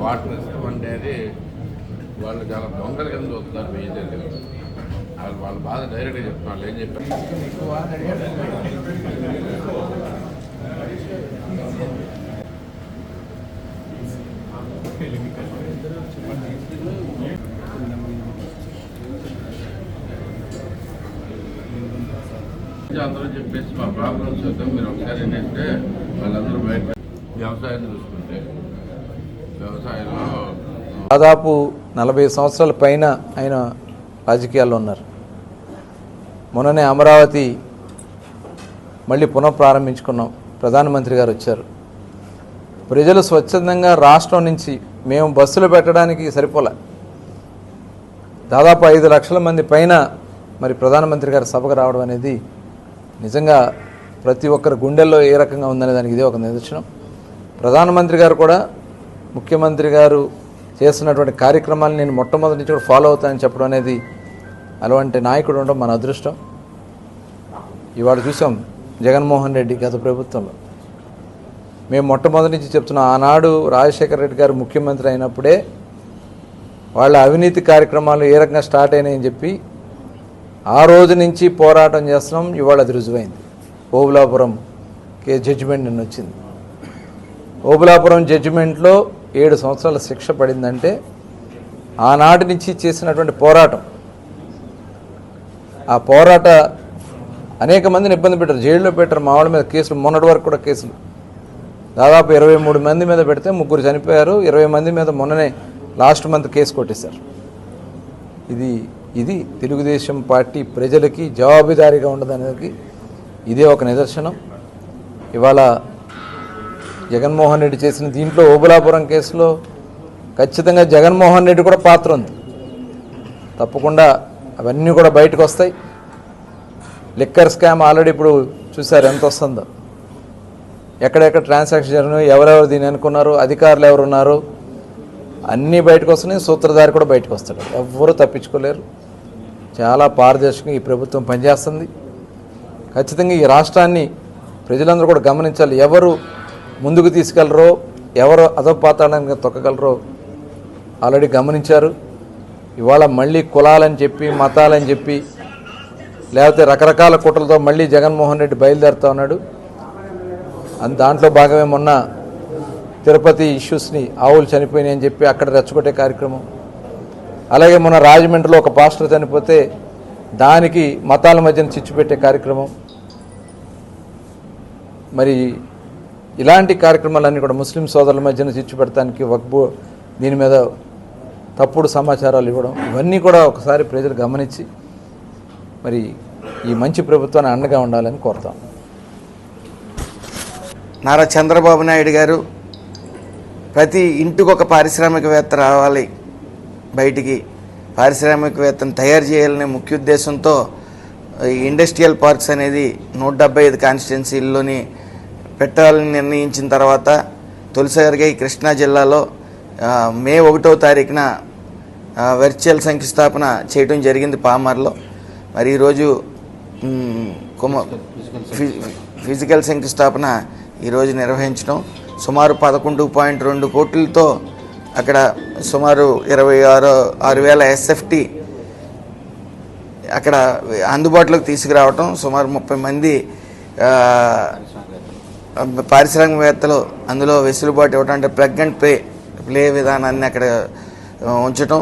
Water ఇష్టం అనేది వాళ్ళు చాలా దొంగల కింద చూస్తున్నారు మీ దగ్గర వాళ్ళు వాళ్ళ బాధ డైరెక్ట్గా చెప్తున్నారు ఏం చెప్పారు? అందరూ చెప్పేసి మా ప్రాబ్లమ్స్ చూద్దాం మీరు ఒకసారి ఏంటంటే వాళ్ళందరూ బయట వ్యవసాయం చూసుకుంటే వ్యవసాయంలో దాదాపు నలభై సంవత్సరాల పైన ఆయన రాజకీయాల్లో ఉన్నారు. మొన్ననే అమరావతి మళ్ళీ పునఃప్రారంభించుకున్నాం ప్రధానమంత్రి గారు వచ్చారు. ప్రజలు స్వచ్ఛందంగా రాష్ట్రం నుంచి మేము బస్సులు పెట్టడానికి సరిపోలే. దాదాపు ఐదు లక్షల మంది పైన మరి ప్రధానమంత్రి గారి సభకు రావడం అనేది నిజంగా ప్రతి ఒక్కరి గుండెల్లో ఏ రకంగా ఉందనే దానికి ఇదే ఒక నిదర్శనం. ప్రధానమంత్రి గారు కూడా ముఖ్యమంత్రి గారు చేస్తున్నటువంటి కార్యక్రమాలు నేను మొట్టమొదటి నుంచి కూడా ఫాలో అవుతానని చెప్పడం అనేది అలాంటి నాయకుడు ఉండడం మన అదృష్టం. ఇవాళ చూసాం జగన్మోహన్ రెడ్డి గత ప్రభుత్వంలో. మేము మొట్టమొదటి నుంచి చెప్తున్నాం ఆనాడు రాజశేఖర రెడ్డి గారు ముఖ్యమంత్రి అయినప్పుడే వాళ్ళ అవినీతి కార్యక్రమాలు ఏ రకంగా స్టార్ట్ అయినాయని చెప్పి ఆ రోజు నుంచి పోరాటం చేస్తున్నాం ఇవాళ అది రుజువైంది. ఓబులాపురం కే జడ్జిమెంట్ నిన్న వచ్చింది. ఓబులాపురం జడ్జిమెంట్లో ఏడు సంవత్సరాల శిక్ష పడిందంటే ఆనాటి నుంచి చేసినటువంటి పోరాటం ఆ పోరాట అనేక మందిని ఇబ్బంది పెట్టారు. జైల్లో పెట్టారు మా వాళ్ళ మీద కేసులు మొన్నటి వరకు కూడా కేసులు. దాదాపు ఇరవై మూడు మంది మీద పెడితే ముగ్గురు చనిపోయారు ఇరవై మంది మీద మొన్ననే లాస్ట్ మంత్ కేసు కొట్టేశారు. ఇది ఇది తెలుగుదేశం పార్టీ ప్రజలకి జవాబుదారీగా ఉండదనేది ఇదే ఒక నిదర్శనం. ఇవాళ జగన్మోహన్ రెడ్డి చేసిన దీంట్లో ఓబులాపురం కేసులో ఖచ్చితంగా జగన్మోహన్ రెడ్డి కూడా పాత్ర ఉంది. తప్పకుండా అవన్నీ కూడా బయటకు వస్తాయి. లిక్కర్ స్కామ్ ఆల్రెడీ ఇప్పుడు చూసారు ఎంత వస్తుందో. ఎక్కడెక్కడ ట్రాన్సాక్షన్ జరిగినాయి ఎవరెవరు దీన్ని అనుకున్నారు అధికారులు ఎవరు ఉన్నారు అన్నీ బయటకు వస్తున్నాయి సూత్రధారి కూడా బయటకు వస్తాడు. ఎవ్వరూ తప్పించుకోలేరు. చాలా పారదర్శకంగా ఈ ప్రభుత్వం పనిచేస్తుంది. ఖచ్చితంగా ఈ రాష్ట్రాన్ని ప్రజలందరూ కూడా గమనించాలి. ఎవరు ముందుకు తీసుకెళ్ళరో ఎవరు అధపాతాళానికి తొక్కగలరో ఆల్రెడీ గమనించారు. ఇవాళ మళ్ళీ కులాలని చెప్పి మతాలని చెప్పి లేకపోతే రకరకాల కుట్రలతో మళ్ళీ జగన్మోహన్ రెడ్డి బయలుదేరుతా ఉన్నాడు. అండ్ దాంట్లో భాగమే మొన్న తిరుపతి ఇష్యూస్ని ఆవులు చనిపోయినాయని అని చెప్పి అక్కడ రెచ్చగొట్టే కార్యక్రమం. అలాగే మన రాజమండ్రిలో ఒక పాస్టర్ చనిపోతే దానికి మతాల మధ్యన చిచ్చు పెట్టే కార్యక్రమం. మరి ఇలాంటి కార్యక్రమాలన్నీ కూడా ముస్లిం సోదరుల మధ్యన చిచ్చు పెడతానికి వక్బో దీని మీద తప్పుడు సమాచారాలు ఇవ్వడం ఇవన్నీ కూడా ఒకసారి ప్రజలు గమనించి మరి ఈ మంచి ప్రభుత్వాన్ని అండగా ఉండాలని కోరుతాం. నారా చంద్రబాబు నాయుడు గారు ప్రతి ఇంటికి ఒక పారిశ్రామికవేత్త రావాలి. బయటికి పారిశ్రామికవేత్తను తయారు చేయాలనే ముఖ్య ఉద్దేశంతో ఇండస్ట్రియల్ పార్క్స్ అనేది నూట డెబ్బై ఐదు కాన్స్టిట్యున్సీల్లోని పెట్టాలని నిర్ణయించిన తర్వాత తొలిసారిగా ఈ కృష్ణా జిల్లాలో మే ఒకటో తారీఖున వర్చువల్ శంకుస్థాపన చేయడం జరిగింది పామర్లో. మరి ఈరోజు కుమ ఫి- ఫిజికల్ శంకుస్థాపన ఈరోజు నిర్వహించడం. సుమారు పదకొండు పాయింట్ రెండు కోట్లతో అక్కడ సుమారు ఇరవై ఆరు ఆరు వేల ఎస్ఎఫ్టీ అక్కడ అందుబాటులోకి తీసుకురావటం సుమారు ముప్పై మంది పారిశ్రామికవేత్తలు అందులో వెసులుబాటు ఇవ్వటం అంటే ప్లగ్ అండ్ ప్లే ప్లే విధానాన్ని అక్కడ ఉంచటం.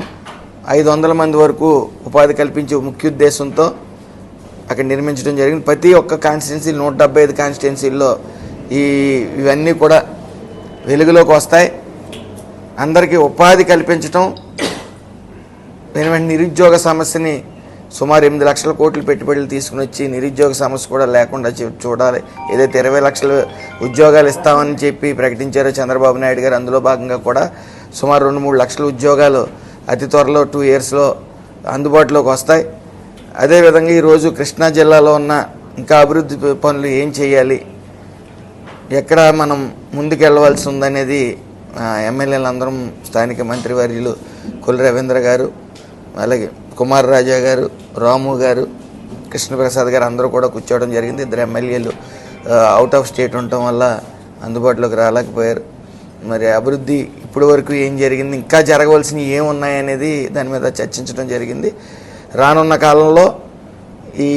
ఐదు వందల మంది వరకు ఉపాధి కల్పించే ముఖ్య ఉద్దేశంతో అక్కడ నిర్మించడం జరిగింది. ప్రతి ఒక్క కాన్స్టిట్యున్సీ నూట డెబ్బై ఐదు కాన్స్టిట్యున్సీల్లో ఈ ఇవన్నీ కూడా వెలుగులోకి వస్తాయి. అందరికీ ఉపాధి కల్పించటం వెను వెంటనే నిరుద్యోగ సమస్యని సుమారు ఎనిమిది లక్షల కోట్లు పెట్టుబడులు తీసుకుని వచ్చి నిరుద్యోగ సమస్య కూడా లేకుండా చూడాలి. ఏదైతే ఇరవై లక్షల ఉద్యోగాలు ఇస్తామని చెప్పి ప్రకటించారో చంద్రబాబు నాయుడు గారు అందులో భాగంగా కూడా సుమారు రెండు మూడు లక్షల ఉద్యోగాలు అతి త్వరలో టూ ఇయర్స్లో అందుబాటులోకి వస్తాయి. అదేవిధంగా ఈరోజు కృష్ణా జిల్లాలో ఉన్న ఇంకా అభివృద్ధి పనులు ఏం చేయాలి? ఎక్కడ మనం ముందుకెళ్ళవలసి ఉందనేది ఎమ్మెల్యేలందరం ఎమ్మెల్యేలు అందరం స్థానిక మంత్రివర్యులు కొల్లి రవీంద్ర గారు అలాగే కుమార్ రాజా గారు రాము గారు కృష్ణప్రసాద్ గారు అందరూ కూడా కూర్చోవడం జరిగింది. ఇద్దరు ఎమ్మెల్యేలు అవుట్ ఆఫ్ స్టేట్ ఉండటం వల్ల అందుబాటులోకి రాలేకపోయారు. మరి అభివృద్ధి ఇప్పటి వరకు ఏం జరిగింది ఇంకా జరగవలసినవి ఏమున్నాయనేది దాని మీద చర్చించడం జరిగింది. రానున్న కాలంలో ఈ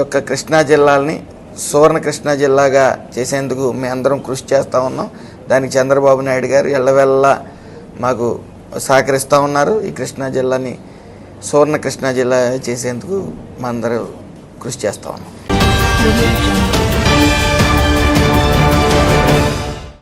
యొక్క కృష్ణా జిల్లాల్ని సువర్ణ కృష్ణా జిల్లాగా చేసేందుకు మేము అందరం కృషి చేస్తూ ఉన్నాం. దానికి చంద్రబాబు నాయుడు గారు ఎల్లవెల్లా మాకు సహకరిస్తూ ఉన్నారు. ఈ కృష్ణా జిల్లాని సువర్ణ కృష్ణా జిల్లా చేసేందుకు మా అందరూ కృషి చేస్తూ ఉన్నాం.